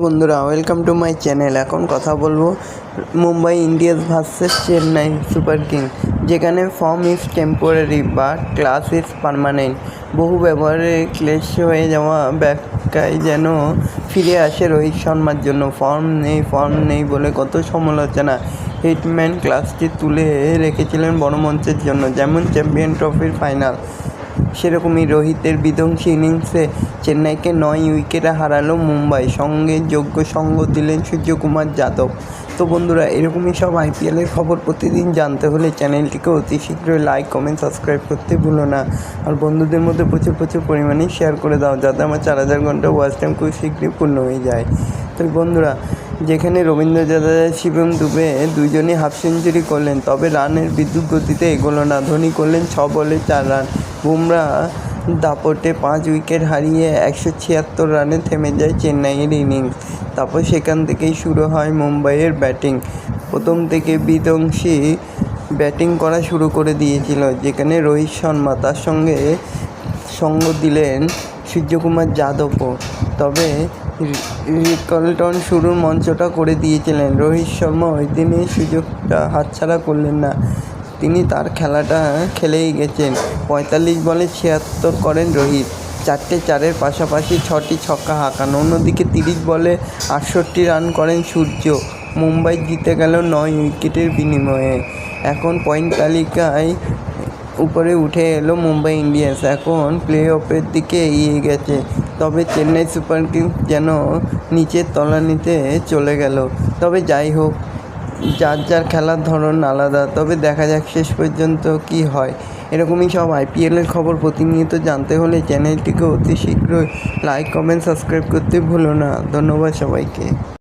বন্ধুরা welcome to my channel এখন কথা বলব Mumbai Indians versus Chennai Super King, যেখানে ফর্ম ইজ টেম্পোরারি বা ক্লাস ইজ পারমানেন্ট বহু ব্যবহারে ক্লেশ হয়ে যাওয়া ব্যাখ্যায় যেন ফিরে আসে রোহিত শর্মার জন্য। ফর্ম নেই ফর্ম নেই বলে কত সমালোচনা। হিটম্যান ক্লাসটি তুলে রেখেছিলেন বড় মঞ্চের জন্য, যেমন চ্যাম্পিয়ন ট্রফির ফাইনাল সেরকমই রোহিতের বিধ্বংসী ইনিংসে চেন্নাইকে নয় উইকেটে হারালো মুম্বাই। সঙ্গে যোগ্য সঙ্গ দিলেন সূর্যকুমার যাদব। তো বন্ধুরা, এরকমই সব আইপিএলের খবর প্রতিদিন জানতে হলে চ্যানেলটিকে অতি শীঘ্রই লাইক, কমেন্ট, সাবস্ক্রাইব করতে ভুলো না। আর বন্ধুদের মধ্যে প্রচুর প্রচুর পরিমাণে শেয়ার করে দাও, যাতে আমার চার হাজার ঘণ্টা ওয়াচ টাইম খুব শীঘ্রই পূর্ণ হয়ে যায়। তো বন্ধুরা, যেখানে রবীন্দ্র জাদেজা শিবম দুবে দুজনই হাফ সেঞ্চুরি করলেন, তবে রানের বিদ্যুৎ গতিতে এগোলো না। ধোনি করলেন ছ বলে চার রান। বুমরা দাপটে পাঁচ উইকেট হারিয়ে একশো ছিয়াত্তর রানে থেমে যায় চেন্নাইয়ের ইনিংস। তারপর সেখান থেকেই শুরু হয় মুম্বাইয়ের ব্যাটিং। প্রথম থেকে বিধ্বংসী ব্যাটিং করা শুরু করে দিয়েছিল, যেখানে রোহিত শর্মা তার সঙ্গে সঙ্গ দিলেন সূর্যকুমার যাদবও। তবে রিকলটন শুরুর মঞ্চটা করে দিয়েছিলেন। রোহিত শর্মা ওই দিনই সুযোগটা হাতছাড়া করলেন না। তিনি তার খেলাটা খেলেই গেছেন। পঁয়তাল্লিশ বলে ছিয়াত্তর করেন রোহিত। চারটে চারের পাশাপাশি ছটি ছক্কা হাঁকান। অন্যদিকে তিরিশ বলে আটষট্টি রান করেন সূর্য। মুম্বাই জিতে গেল নয় উইকেটের বিনিময়ে। এখন পয়েন্ট তালিকায় উপরে উঠে এলো মুম্বাই ইন্ডিয়ান্স। এখন প্লে অফের দিকে এগিয়ে গেছে। তবে চেন্নাই সুপার কিংস যেন নিচের তলানিতে চলে গেল। তবে যাই হোক যার যার খেলার ধরন আলাদা, তবে দেখা যাক শেষ পর্যন্ত কি হয়। এরকমই সব আইপিএলের খবর প্রতিনিয়ত জানতে হলে চ্যানেলটিকে অতি শীঘ্রই লাইক কমেন্ট সাবস্ক্রাইব করতে ভুলো না। ধন্যবাদ সবাইকে।